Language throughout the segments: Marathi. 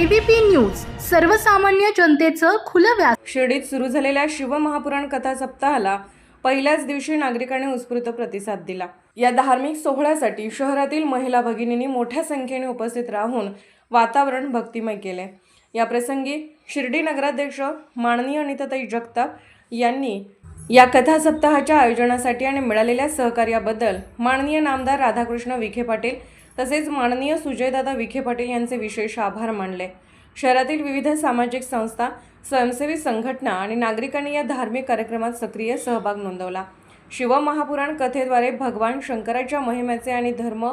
एबीपी न्यूज सर्वसामान्य जनतेचं खुलं व्यास शिर्डीत सुरू झालेल्या शिवमहापुराण कथा सप्ताहाला पहिल्याच दिवशी नागरिकांनी उत्स्फूर्त प्रतिसाद दिला. या धार्मिक सोहळ्यासाठी शहरातील महिला भगिनींनी मोठ्या संख्येने उपस्थित राहून वातावरण भक्तिमय केले. या प्रसंगी शिर्डी नगराध्यक्ष माननीय अनिताताई जगताप यांनी या कथा सप्ताहाच्या आयोजनासाठी आणि मिळालेल्या सहकार्याबद्दल माननीय नामदार राधाकृष्ण विखे पाटील तसेच माननीय सुजयदादा विखे पाटील यांचे विशेष आभार मानले. शहरातील विविध सामाजिक संस्था स्वयंसेवी संघटना आणि नागरिकांनी या धार्मिक कार्यक्रमात सक्रिय सहभाग नोंदवला. शिवमहापुराण कथेद्वारे भगवान शंकराच्या महिम्याचे आणि धर्म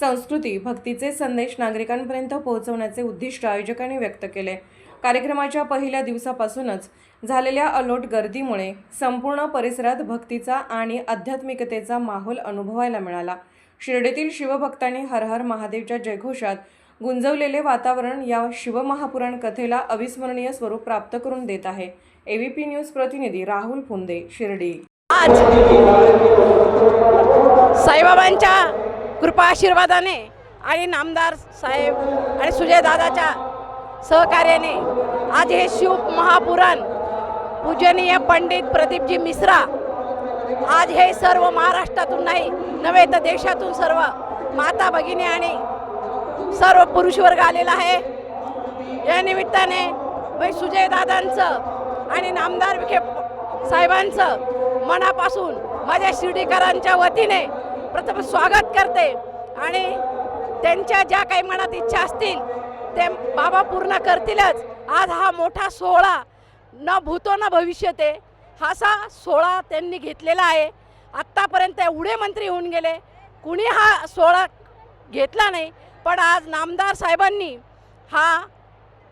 संस्कृती भक्तीचे संदेश नागरिकांपर्यंत पोहोचवण्याचे उद्दिष्ट आयोजकांनी व्यक्त केले. कार्यक्रमाच्या पहिल्या दिवसापासूनच झालेल्या अलोट गर्दीमुळे संपूर्ण परिसरात भक्तीचा आणि आध्यात्मिकतेचा माहोल अनुभवायला मिळाला. शिर्डीतील शिवभक्तांनी हर हर महादेवच्या जयघोषात गुंजवलेले वातावरण या शिवमहापुराण कथेला अविस्मरणीय स्वरूप प्राप्त करून देत आहे. एव्हीपी न्यूज प्रतिनिधी राहुल फुंदे शिर्डी. आज साईबाबांच्या कृपा आशीर्वादाने आणि नामदार साहेब आणि सुजयदादाच्या सहकार्याने आज हे शिव महापुराण पूजनीय पंडित प्रदीपजी मिश्रा आज हे सर्व महाराष्ट्रातून नाही नव्हे तर देशातून सर्व माता भगिनी आणि सर्व पुरुषवर्ग आलेला आहे. या निमित्ताने भाई सुजयदादांचं आणि नामदार विखे साहेबांचं मनापासून माझ्या शिर्डीकरांच्या वतीने प्रथम स्वागत करते आणि त्यांच्या ज्या काही मनात इच्छा असतील ते बाबा पूर्ण करतीलच. आज हा मोठा सोहळा. न भूतो न भविष्यते. हा असा सोहळा त्यांनी घेतलेला आहे. आत्तापर्यंत एवढे मंत्री होऊन गेले. कुणी हा सोहळा घेतला नाही. पण आज नामदार साहेबांनी हा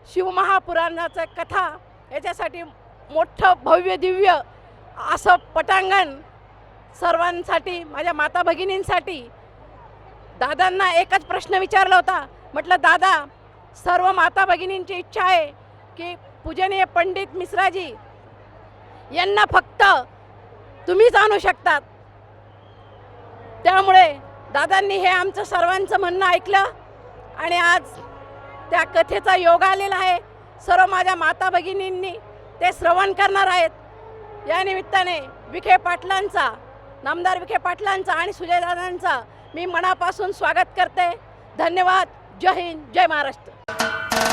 शिवमहापुराणाचं कथा याच्यासाठी मोठं भव्य दिव्य असं पटांगण सर्वांसाठी माझ्या माता भगिनींसाठी दादांना एकच प्रश्न विचारला होता. म्हटलं दादा सर्व माता भगिनींची इच्छा आहे की पूजनीय पंडित मिश्राजी यांना फक्त तुम्हीच आणू शकतात. त्यामुळे दादांनी हे आमचं सर्वांचं म्हणणं ऐकलं आणि आज त्या कथेचा योग आलेला आहे. सर्व माझ्या माता भगिनींनी ते श्रवण करणार आहेत. या निमित्ताने विखे पाटलांचा नामदार विखे पाटलांचा आणि सुजयदादांचा मी मनापासून स्वागत करते. धन्यवाद. जय हिंद. जय महाराष्ट्र.